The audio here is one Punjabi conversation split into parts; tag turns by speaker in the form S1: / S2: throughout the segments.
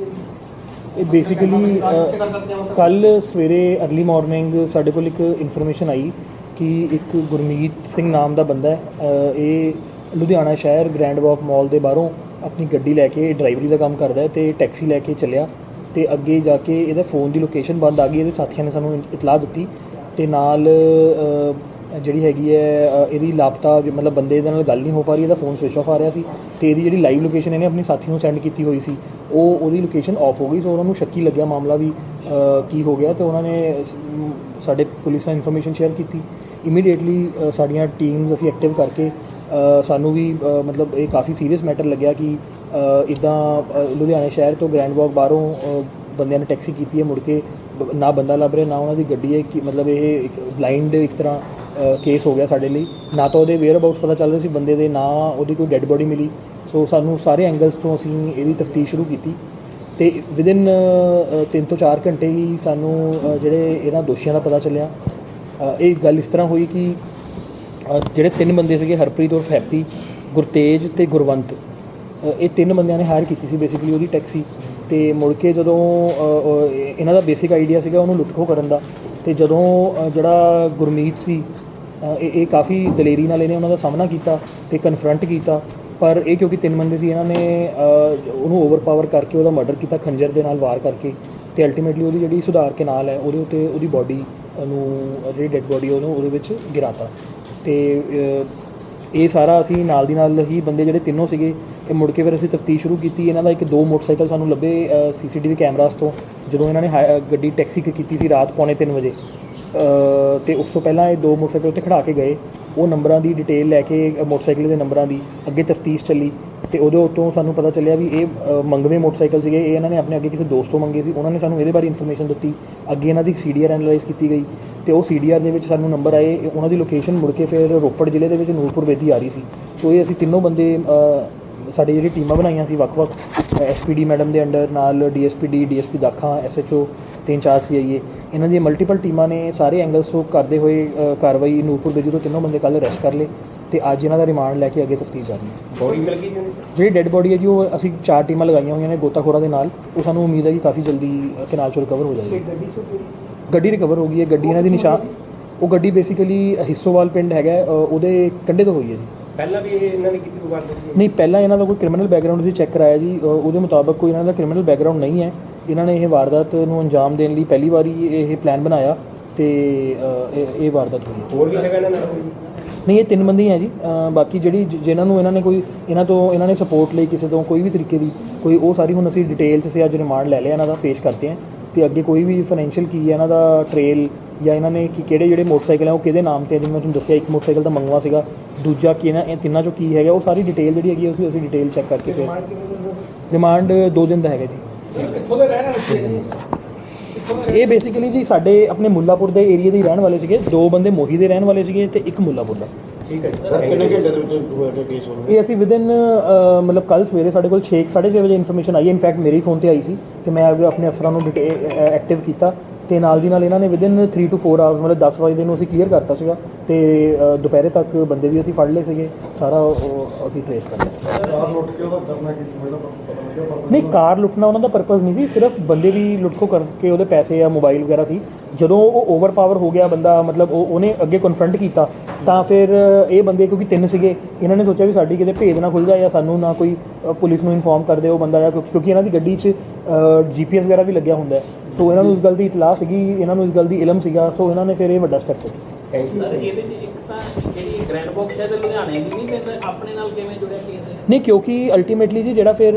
S1: ਇਹ ਬੇਸਿਕਲੀ ਕੱਲ ਸਵੇਰੇ अर्ਲੀ ਮਾਰਨਿੰਗ ਸਾਡੇ ਕੋਲ ਇੱਕ ਇਨਫੋਰਮੇਸ਼ਨ ਆਈ ਕਿ ਇੱਕ ਗੁਰਮੀਤ ਸਿੰਘ ਨਾਮ ਦਾ ਬੰਦਾ ਹੈ। ਇਹ ਲੁਧਿਆਣਾ ਸ਼ਹਿਰ ਗ੍ਰੈਂਡ ਵਾਕ ਮਾਲ ਦੇ ਬਾਹਰੋਂ ਆਪਣੀ ਗੱਡੀ ਲੈ ਕੇ ਡਰਾਈਵਰੀ ਦਾ ਕੰਮ ਕਰਦਾ ਹੈ ਤੇ ਟੈਕਸੀ ਲੈ ਕੇ ਚੱਲਿਆ ਤੇ ਅੱਗੇ ਜਾ ਕੇ ਇਹਦਾ ਫੋਨ ਦੀ ਲੋਕੇਸ਼ਨ ਬੰਦ ਆ ਗਈ। ਇਹਦੇ ਸਾਥੀਆਂ ਨੇ ਸਾਨੂੰ ਇਤਲਾਹ ਦਿੱਤੀ ਤੇ ਨਾਲ ਜਿਹੜੀ ਹੈਗੀ ਹੈ ਇਹਦੀ ਲਾਪਤਾ ਮਤਲਬ ਬੰਦੇ ਦੇ ਨਾਲ ਗੱਲ ਨਹੀਂ ਹੋ ਪਾ ਰਹੀ। ਇਹਦਾ ਫੋਨ ਸਵਿਚ ਆਫ ਆ ਰਿਹਾ ਸੀ ਤੇ ਇਹਦੀ ਜਿਹੜੀ ਲਾਈਵ ਲੋਕੇਸ਼ਨ ਇਹਨੇ ਆਪਣੀ ਸਾਥੀ ਨੂੰ ਸੈਂਡ ਕੀਤੀ ਹੋਈ ਸੀ। ਉਹ ਉਹਦੀ ਲੋਕੇਸ਼ਨ ਆਫ ਹੋ ਗਈ ਸੋ ਉਹਨਾਂ ਨੂੰ ਸ਼ੱਕੀ ਲੱਗਿਆ ਮਾਮਲਾ ਵੀ ਕੀ ਹੋ ਗਿਆ ਤੇ ਉਹਨਾਂ ਨੇ ਸਾਡੇ ਪੁਲਿਸ ਨਾਲ ਇਨਫੋਰਮੇਸ਼ਨ ਸ਼ੇਅਰ ਕੀਤੀ। ਇਮੀਡੀਏਟਲੀ ਸਾਡੀਆਂ ਟੀਮਸ ਅਸੀਂ ਐਕਟਿਵ ਕਰਕੇ ਸਾਨੂੰ ਵੀ ਮਤਲਬ ਇਹ ਕਾਫੀ ਸੀਰੀਅਸ ਮੈਟਰ ਲੱਗਿਆ ਕਿ ਇਦਾਂ ਲੁਧਿਆਣਾ ਸ਼ਹਿਰ ਤੋਂ ਗ੍ਰੈਂਡ ਵਾਕ ਬਾਹਰੋਂ ਬੰਦਿਆਂ ਨੇ ਟੈਕਸੀ ਕੀਤੀ ਹੈ ਮੁੜ ਕੇ, ਬ- ਨਾ ਬੰਦਾ ਲੱਭ ਰਿਹਾ, ਨਾ ਉਹਨਾਂ ਦੀ ਗੱਡੀ ਹੈ ਕਿ ਮਤਲਬ ਇਹ ਇੱਕ ਬਲਾਈਂਡ ਇੱਕ ਤਰ੍ਹਾਂ ਕੇਸ ਹੋ ਗਿਆ ਸਾਡੇ ਲਈ। ਨਾ ਤਾਂ ਉਹਦੇ ਵੇਅਰ ਅਬਾਊਟਸ ਪਤਾ ਚੱਲ ਰਿਹਾ ਸੀ, ਬੰਦੇ ਦੇ ਨਾ ਉਹਦੀ ਕੋਈ ਡੈੱਡ ਬੋਡੀ ਮਿਲੀ। ਸੋ ਸਾਨੂੰ ਸਾਰੇ ਐਂਗਲਸ ਤੋਂ ਅਸੀਂ ਇਹਦੀ ਤਫਤੀਸ਼ ਸ਼ੁਰੂ ਕੀਤੀ ਤੇ ਵਿਦਿਨ 3 ਤੋਂ 4 ਘੰਟੇ ਹੀ ਸਾਨੂੰ ਜਿਹੜੇ ਇਹਨਾਂ ਦੋਸ਼ੀਆਂ ਦਾ ਪਤਾ ਚੱਲਿਆ। ਇਹ ਗੱਲ ਇਸ ਤਰ੍ਹਾਂ ਹੋਈ ਕਿ ਜਿਹੜੇ ਤਿੰਨ ਬੰਦੇ ਸੀਗੇ, ਹਰਪ੍ਰੀਤ ਔਰ ਹੈਪੀ ਗੁਰਤੇਜ ਤੇ ਗੁਰਵੰਤ ਇਹ ਤਿੰਨ ਬੰਦਿਆਂ ਨੇ ਹਾਇਰ ਕੀਤੀ ਸੀ ਬੇਸਿਕਲੀ ਉਹਦੀ ਟੈਕਸੀ ਤੇ ਮੁੜ ਕੇ ਜਦੋਂ ਇਹਨਾਂ ਦਾ ਬੇਸਿਕ ਆਈਡੀਆ ਸੀਗਾ ਉਹਨੂੰ ਲੁੱਟਖੋ ਕਰਨ ਦਾ। ਤੇ ਜਦੋਂ ਜਿਹੜਾ ਗੁਰਮੀਤ ਸੀ ਇਹ ਇਹ ਕਾਫੀ ਦਲੇਰੀ ਨਾਲ ਇਹਨੇ ਉਹਨਾਂ ਦਾ ਸਾਹਮਣਾ ਕੀਤਾ ਤੇ ਕਨਫਰੰਟ ਕੀਤਾ। ਪਰ ਇਹ ਕਿਉਂਕਿ ਤਿੰਨ ਬੰਦੇ ਸੀ ਇਹਨਾਂ ਨੇ ਅ, ਉਹਨੂੰ ਓਵਰਪਾਵਰ ਕਰਕੇ ਉਹਦਾ ਮਰਡਰ ਕੀਤਾ ਖੰਜਰ ਦੇ ਨਾਲ ਵਾਰ ਕਰਕੇ ਤੇ ਅਲਟੀਮੇਟਲੀ ਉਹਦੀ ਜਿਹੜੀ ਸੁਧਾਰ ਕੇ ਨਾਲ ਹੈ ਉਹਦੇ ਉੱਤੇ ਉਹਦੀ ਬਾਡੀ ਨੂੰ ਜਿਹੜੀ ਡੈੱਡ ਬਾਡੀ ਉਹਨੂੰ ਉਹਦੇ ਵਿੱਚ ਗਿਰਾਤਾ। ਤੇ ਅ, ਇਹ ਸਾਰਾ ਅਸੀਂ ਨਾਲ ਦੀ ਨਾਲ ਹੀ ਬੰਦੇ ਜਿਹੜੇ ਤਿੰਨੋਂ ਸੀਗੇ ਇਹ ਮੁੜ ਕੇ ਫਿਰ ਅਸੀਂ ਤਫਤੀਸ਼ ਸ਼ੁਰੂ ਕੀਤੀ। ਇਹਨਾਂ ਦਾ ਇੱਕ ਦੋ ਮੋਟਰਸਾਈਕਲ ਸਾਨੂੰ ਲੱਭੇ ਸੀਸੀਟੀਵੀ ਕੈਮਰਾਸ ਤੋਂ ਜਦੋਂ ਇਹਨਾਂ ਨੇ ਹਾਈ- ਗੱਡੀ ਟੈਕਸੀ ਕੀਤੀ ਸੀ ਰਾਤ ਪੌਣੇ 3 ਵਜੇ। ਤੇ ਉਸ ਤੋਂ ਪਹਿਲਾਂ ਇਹ ਦੋ ਮੋਟਰਸਾਈਕਲ ਉੱਤੇ ਖੜਾ ਕੇ ਗਏ। ਉਹ ਨੰਬਰਾਂ ਦੀ ਡਿਟੇਲ ਲੈ ਕੇ ਮੋਟਰਸਾਈਕਲ ਦੇ ਨੰਬਰਾਂ ਦੀ ਅੱਗੇ ਤਫਤੀਸ਼ ਚੱਲੀ। ਤੇ ਉਹਦੇ ਉੱਤੋਂ ਸਾਨੂੰ ਪਤਾ ਚੱਲਿਆ ਵੀ ਇਹ ਮੰਗਵੇਂ ਮੋਟਰਸਾਈਕਲ ਸੀਗੇ। ਇਹ ਇਹਨਾਂ ਨੇ ਆਪਣੇ ਅੱਗੇ ਕਿਸੇ ਦੋਸਤ ਤੋਂ ਮੰਗੇ ਸੀ। ਉਹਨਾਂ ਨੇ ਸਾਨੂੰ ਇਹਦੇ ਬਾਰੇ ਇਨਫੋਰਮੇਸ਼ਨ ਦਿੱਤੀ। ਅੱਗੇ ਇਹਨਾਂ ਦੀ ਸੀਡੀਆਰ ਐਨਾਲਾਈਜ਼ ਕੀਤੀ ਗਈ। ਤੇ ਉਹ ਸੀਡੀਆਰ ਦੇ ਵਿੱਚ ਸਾਨੂੰ ਨੰਬਰ ਆਏ। ਉਹਨਾਂ ਦੀ ਲੋਕੇਸ਼ਨ ਮੁੜ ਕੇ ਫਿਰ ਰੋਪੜ ਜ਼ਿਲ੍ਹੇ ਦੇ ਵਿੱਚ ਨੂਰਪੁਰ ਵੇਦੀ ਆ ਰਹੀ ਸੀ। ਸੋ ਇਹ ਅਸੀਂ ਤਿੰਨੋਂ ਬੰਦੇ ਸਾਡੀ ਜਿਹੜੀ ਟੀਮਾਂ ਬਣਾਈਆਂ ਸੀ ਵੱਖ-ਵੱਖ ਐਸਪੀਡੀ ਮੈਡਮ ਦੇ ਅੰਡਰ ਨਾਲ ਡੀਐਸਪੀਡੀ ਡੀਐਸਪੀ ਦਾਖਾ ਐਸਐਚਓ ਤੇ ਇੰਚਾਰਜ ਸੀਆਈਏ ਇਹਨਾਂ ਦੀਆਂ ਮਲਟੀਪਲ ਟੀਮਾਂ ਨੇ ਸਾਰੇ ਐਂਗਲਸ ਤੋਂ ਕਰਦੇ ਹੋਏ ਕਾਰਵਾਈ ਨੂਰਪੁਰ ਵੇਦੀ ਤੋਂ ਤਿੰਨੋਂ ਬੰਦੇ ਕੱਲ ਅਰੈਸਟ ਕਰ ਲਏ ਤੇ ਅੱਜ ਇਹਨਾਂ ਦਾ ਰਿਮਾਂਡ ਲੈ ਕੇ ਅੱਗੇ ਤਫਤੀਸ਼ ਜਾਰੀ ਹੈ।
S2: ਬੋਡੀ ਮਿਲ ਗਈ ਜੀ
S1: ਜਿਹੜੀ ਡੈੱਡ ਬੋਡੀ ਹੈ ਜੀ ਉਹ ਅਸੀਂ ਚਾਰ ਟੀਮਾਂ ਲਗਾਈਆਂ ਹੋਈਆਂ ਨੇ ਗੋਤਾਖੋਰਾਂ ਦੇ ਨਾਲ। ਉਹ ਸਾਨੂੰ ਉਮੀਦ ਹੈ ਕਿ ਕਾਫੀ ਜਲਦੀ ਕਨਾਲ ਚੋਂ ਰਿਕਵਰ ਹੋ ਜਾਏਗੀ। ਗੱਡੀ ਰਿਕਵਰ ਹੋ ਗਈ ਹੈ ਗੱਡੀ ਇਹਨਾਂ ਦੀ ਨਿਸ਼ਾਨ। ਉਹ ਗੱਡੀ ਬੇਸਿਕਲੀ ਹਿੱਸੋਵਾਲ ਪਿੰਡ ਹੈਗਾ ਉਹਦੇ ਕੰਢੇ ਤੋਂ ਹੋਈ ਹੈ ਜੀ।
S2: ਪਹਿਲਾਂ ਵੀ ਇਹ ਇਹਨਾਂ ਨੇ ਕੀਤੀ ਗੱਲ ਨਹੀਂ
S1: ਨਹੀਂ ਪਹਿਲਾਂ ਇਹਨਾਂ ਦਾ ਕੋਈ ਕ੍ਰਿਮੀਨਲ ਬੈਕਗ੍ਰਾਉਂਡ ਅਸੀਂ ਚੈੱਕ ਕਰਾਇਆ ਜੀ। ਉਹਦੇ ਮੁਤਾਬਕ ਕੋਈ ਇਹਨਾਂ ਦਾ ਕ੍ਰਿਮੀਨਲ ਬੈਕਗ੍ਰਾਉਂਡ ਨਹੀਂ ਹੈ। ਇਹਨਾਂ ਨੇ ਇਹ ਵਾਰਦਾਤ ਨੂੰ ਅੰਜਾਮ ਦੇਣ ਲਈ ਪਹਿਲੀ ਵਾਰੀ ਇਹ ਪਲਾਨ ਬਣਾਇਆ ਤੇ ਇਹ ਵਾਰਦਾਤ ਹੋਈ।
S2: ਹੋਰ ਵੀ ਹੈਗਾ ਇਹਨਾਂ ਨਾਲ
S1: ਨਹੀਂ ਇਹ ਤਿੰਨ ਬੰਦੇ ਹੀ ਹੈ ਜੀ। ਬਾਕੀ ਜਿਹੜੀ ਜਿਨ੍ਹਾਂ ਨੂੰ ਇਹਨਾਂ ਨੇ ਕੋਈ ਇਹਨਾਂ ਤੋਂ ਇਹਨਾਂ ਨੇ ਸਪੋਰਟ ਲਈ ਕਿਸੇ ਤੋਂ ਕੋਈ ਵੀ ਤਰੀਕੇ ਦੀ ਕੋਈ ਉਹ ਸਾਰੀ ਹੁਣ ਅਸੀਂ ਡਿਟੇਲ 'ਚ ਅਸੀਂ ਅੱਜ ਰਿਮਾਂਡ ਲੈ ਲਿਆ ਇਹਨਾਂ ਦਾ ਪੇਸ਼ ਕਰਤੇ ਹਾਂ। ਤੇ ਅੱਗੇ ਕੋਈ ਵੀ ਫਾਈਨੈਂਸ਼ੀਅਲ ਕੀ ਹੈ ਇਹਨਾਂ ਦਾ ਟ੍ਰੇਲ ਜਾਂ ਇਹਨਾਂ ਨੇ ਕਿ ਕਿਹੜੇ ਜਿਹੜੇ ਮੋਟਰਸਾਈਕਲ ਹੈ ਉਹ ਕਿਹਦੇ ਨਾਮ ਤੇ ਜਿਵੇਂ ਮੈਂ ਤੁਹਾਨੂੰ ਦੱਸਿਆ ਇੱਕ ਮੋਟਰਸਾਈਕਲ ਤਾਂ ਮੰਗਵਾ ਸੀਗਾ ਦੂਜਾ ਕੀ ਇਹਨਾਂ ਇਹ ਤਿੰਨਾਂ ਚੋਂ ਕੀ ਹੈਗਾ ਉਹ ਸਾਰੀ ਡਿਟੇਲ ਜਿਹੜੀ ਹੈਗੀ ਉਸੇ ਅਸੀਂ ਡਿਟੇਲ ਚੈੱਕ ਕਰਕੇ ਫਿਰ। ਰਿਮਾਂਡ 2 ਦਿਨ ਦਾ ਹੈਗਾ ਜੀ।
S2: ਕਿੱਥੋਂ ਦੇ ਰਹਿਣ ਵਾਲੇ
S1: ਇਹ ਬੇਸਿਕਲੀ ਜੀ ਸਾਡੇ ਆਪਣੇ ਮੁੱਲਾਪੁਰ ਦੇ ਏਰੀਆ ਦੇ ਹੀ ਰਹਿਣ ਵਾਲੇ ਸੀਗੇ। ਦੋ ਬੰਦੇ ਮੋਹੀ ਦੇ ਰਹਿਣ ਵਾਲੇ ਸੀਗੇ ਤੇ ਇੱਕ ਮੁੱਲਾਪੁਰ ਦਾ।
S2: ਠੀਕ ਹੈ
S3: ਸਰ ਕਿੰਨੇ ਘੰਟੇ ਦੇ ਵਿੱਚ ਹੋਇਆ ਕੇਸ ਹੋਣਾ
S1: ਇਹ ਅਸੀਂ ਵਿਦਿਨ ਮਤਲਬ ਕੱਲ ਸਵੇਰੇ ਸਾਡੇ ਕੋਲ 6 6:30 ਵਜੇ ਇਨਫੋਰਮੇਸ਼ਨ ਆਈ। ਇਨਫੈਕਟ ਮੇਰੇ ਫੋਨ ਤੇ ਆਈ ਸੀ ਤੇ ਮੈਂ ਆਪਣੇ ਅਫਸਰਾਂ ਨੂੰ ਐਕਟਿਵ ਕੀਤਾ। ਤੇ ਨਾਲ ਦੀ ਨਾਲ ਇਹਨਾਂ ਨੇ ਵਿਦਿਨ 3 ਟੂ 4 ਆਵਰਸ ਮਤਲਬ 10 ਵਜੇ ਨੂੰ ਅਸੀਂ ਕਲੀਅਰ ਕਰਤਾ ਸੀਗਾ ਤੇ ਅ, ਦੁਪਹਿਰੇ ਤੱਕ ਬੰਦੇ ਵੀ ਅਸੀਂ ਫੜ ਲਏ ਸੀਗੇ ਸਾਰਾ ਉਹ ਅਸੀਂ ਟ੍ਰੇਸ ਕਰ ਲਿਆ।
S3: ਕਾਰ ਲੁੱਟ ਕੇ ਉਹਦਾ ਕਰਨਾ ਕੀ ਸੀ? ਮੈਨੂੰ ਪਤਾ ਲੱਗਿਆ ਪਰ
S1: ਨਹੀਂ ਕਾਰ ਲੁੱਟਣਾ ਉਹਨਾਂ ਦਾ ਪਰਪਸ ਨਹੀਂ ਸੀ ਸਿਰਫ ਬੰਦੇ ਦੀ ਲੁੱਟਖੋ ਕਰਕੇ ਉਹਦੇ ਪੈਸੇ ਜਾਂ ਮੋਬਾਈਲ ਵਗੈਰਾ ਸੀ। ਜਦੋਂ ਉਹ ਓਵਰਪਾਵਰ ਹੋ ਗਿਆ ਬੰਦਾ ਮਤਲਬ ਉਹ ਉਹਨੇ ਅੱਗੇ ਕਨਫਰੰਟ ਕੀਤਾ ਤਾਂ ਫਿਰ ਇਹ ਬੰਦੇ ਕਿਉਂਕਿ ਤਿੰਨ ਸੀਗੇ ਇਹਨਾਂ ਨੇ ਸੋਚਿਆ ਵੀ ਸਾਡੀ ਕਿਤੇ ਭੇਦ ਨਾ ਖੁੱਲ ਜਾਏ ਜਾਂ ਸਾਨੂੰ ਨਾ ਕੋਈ ਅ, ਪੁਲਿਸ ਨੂੰ ਇਨਫੋਰਮ ਕਰ ਦੇ ਉਹ ਬੰਦਾ ਜਾਂ ਕਿਉਂਕਿ ਕਿਉਂਕਿ ਇਹਨਾਂ ਦੀ ਗੱਡੀ 'ਚ ਜੀਪੀਐਸ ਵਗੈਰਾ ਵੀ ਲੱਗਿਆ ਹੁੰਦਾ ਹੈ। ਸੋ ਇਹਨਾਂ ਨੂੰ ਇਸ ਗੱਲ ਦੀ ਇਤਲਾਹ ਸੀਗੀ ਇਹਨਾਂ ਨੂੰ ਇਸ ਗੱਲ ਦੀ ਇਲਮ ਸੀਗਾ ਸੋ ਇਹਨਾਂ ਨੇ ਫਿਰ ਇਹ ਵੱਡਾ ਸਟੈਪ ਚੁੱਕਿਆ
S4: ਸਰ ਇਹਦੇ ਵਿੱਚ ਇੱਕ ਤਾਂ ਜਿਹੜੀ ਗ੍ਰੈਂਡ ਬਾਕਸ ਹੈ ਤੇ ਲੁਧਿਆਣੇ ਦੀ ਨਹੀਂ ਤੇ ਆਪਣੇ ਨਾਲ ਕਿਵੇਂ ਜੁੜਿਆ ਕੇਸ ਹੈ
S1: ਨਹੀਂ ਕਿਉਂਕਿ ਅਲਟੀਮੇਟਲੀ ਜੀ ਜਿਹੜਾ ਫਿਰ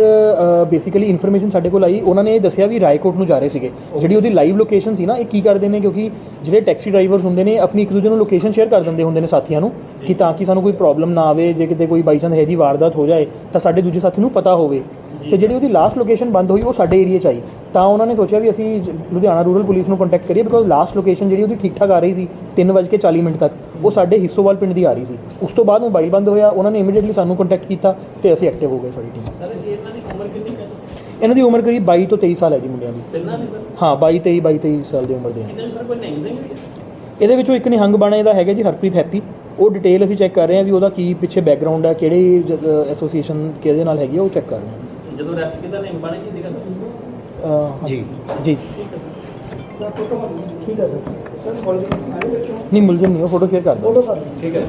S1: ਬੇਸਿਕਲੀ ਇਨਫੋਰਮੇਸ਼ਨ ਸਾਡੇ ਕੋਲ ਆਈ ਉਹਨਾਂ ਨੇ ਇਹ ਦੱਸਿਆ ਵੀ ਰਾਏਕੋਟ ਨੂੰ ਜਾ ਰਹੇ ਸੀਗੇ। ਜਿਹੜੀ ਉਹਦੀ ਲਾਈਵ ਲੋਕੇਸ਼ਨ ਸੀ ਨਾ ਇਹ ਕੀ ਕਰਦੇ ਨੇ ਕਿਉਂਕਿ ਜਿਹੜੇ ਟੈਕਸੀ ਡਰਾਈਵਰਸ ਹੁੰਦੇ ਨੇ ਆਪਣੀ ਇੱਕ ਦੂਜੇ ਨੂੰ ਲੋਕੇਸ਼ਨ ਸ਼ੇਅਰ ਕਰ ਦਿੰਦੇ ਹੁੰਦੇ ਨੇ ਸਾਥੀਆਂ ਨੂੰ ਕਿ ਤਾਂ ਕਿ ਸਾਨੂੰ ਕੋਈ ਪ੍ਰੋਬਲਮ ਨਾ ਆਵੇ ਜੇ ਕਿਤੇ ਕੋਈ ਬਾਈ ਚਾਂਸ ਹੈ ਜੀ ਵਾਰਦਾਤ ਹੋ ਜਾਏ ਤਾਂ ਸਾਡੇ ਦੂਜੇ ਸਾਥੀ ਨੂੰ ਪਤਾ ਹੋਵੇ। ਤੇ ਜਿਹੜੀ ਉਹਦੀ ਲਾਸਟ ਲੋਕੇਸ਼ਨ ਬੰਦ ਹੋਈ ਉਹ ਸਾਡੇ ਏਰੀਆ 'ਚ ਆਈ। ਤਾਂ ਉਹਨਾਂ ਨੇ ਸੋਚਿਆ ਵੀ ਅਸੀਂ ਜ- ਲੁਧਿਆਣਾ ਰੂਰਲ ਪੁਲਿਸ ਨੂੰ ਕੰਟੈਕਟ ਕਰੀਏ ਬਿਕੋਜ਼ ਲਾਸਟ ਲੋਕੇਸ਼ਨ ਜਿਹੜੀ ਉਹਦੀ ਠੀਕ ਠਾਕ ਆ ਰਹੀ ਸੀ 3:40 ਮਿੰਟ ਤੱਕ ਉਹ ਸਾਡੇ ਹਿੱਸੋਵਾਲ ਪਿੰਡ ਦੀ ਆ ਰਹੀ ਸੀ। ਉਸ ਤੋਂ ਬਾਅਦ ਮੋਬਾਈਲ ਬੰਦ ਹੋਇਆ ਉਹਨਾਂ ਨੇ ਇਮੀਡੀਏਟਲੀ ਸਾਨੂੰ ਕੰਟੈਕਟ ਕੀਤਾ ਤੇ ਅਸੀਂ ਐਕਟਿਵ ਹੋ ਗਏ ਸਾਡੀ ਟੀਮ
S4: ਸਰ ਇਹਨਾਂ ਦੀ ਉਮਰ ਕਿੰਨੀ ਹੈ?
S1: ਇਹਨਾਂ ਦੀ ਉਮਰ ਕਰੀਬ 22 ਤੋਂ 23 ਸਾਲ ਹੈ ਜੀ ਮੁੰਡਿਆਂ ਦੀ। ਹਾਂ 22 23 22 23 ਸਾਲ ਦੀ ਉਮਰ ਦੇ
S4: ਇਹਦੇ ਹੈ
S1: ਇਹਦੇ ਵਿੱਚੋਂ ਇੱਕ ਨਿਹੰਗ ਬਾਣਾ ਦਾ ਹੈਗਾ ਜੀ ਹਰਪ੍ਰੀਤ ਹੈਪੀ। ਉਹ ਡਿਟੇਲ ਅਸੀਂ ਚੈੱਕ ਕਰ ਰਹੇ ਹਾਂ ਵੀ ਉਹਦਾ ਕੀ ਪਿੱਛੇ ਬੈਕਗ੍ਰਾਉਂਡ ਹੈ ਕਿਹੜੀ ਐਸੋਸੀਏਸ਼ਨ ਕਿਹਦੇ ਨਾਲ ਹੈਗੀ ਆ ਉਹ ਚੈੱਕ ਕਰ ਰਹੇ ਹਾਂ।
S4: ਜਦੋਂ ਰੈਸਟ ਕੀਤਾ ਨਹੀਂ ਬਣੇ ਕੀ ਸੀਗਾ?
S1: ਅਹ,
S5: ਜੀ।
S1: ਜੀ।
S6: ਠੀਕ ਹੈ ਸਰ।
S1: ਨਹੀਂ ਮੁਲਜ਼ਮ ਨਹੀਂ ਉਹ ਫੋਟੋ ਸ਼ੇਅਰ ਕਰ ਦਿਓ।
S5: ਠੀਕ ਹੈ।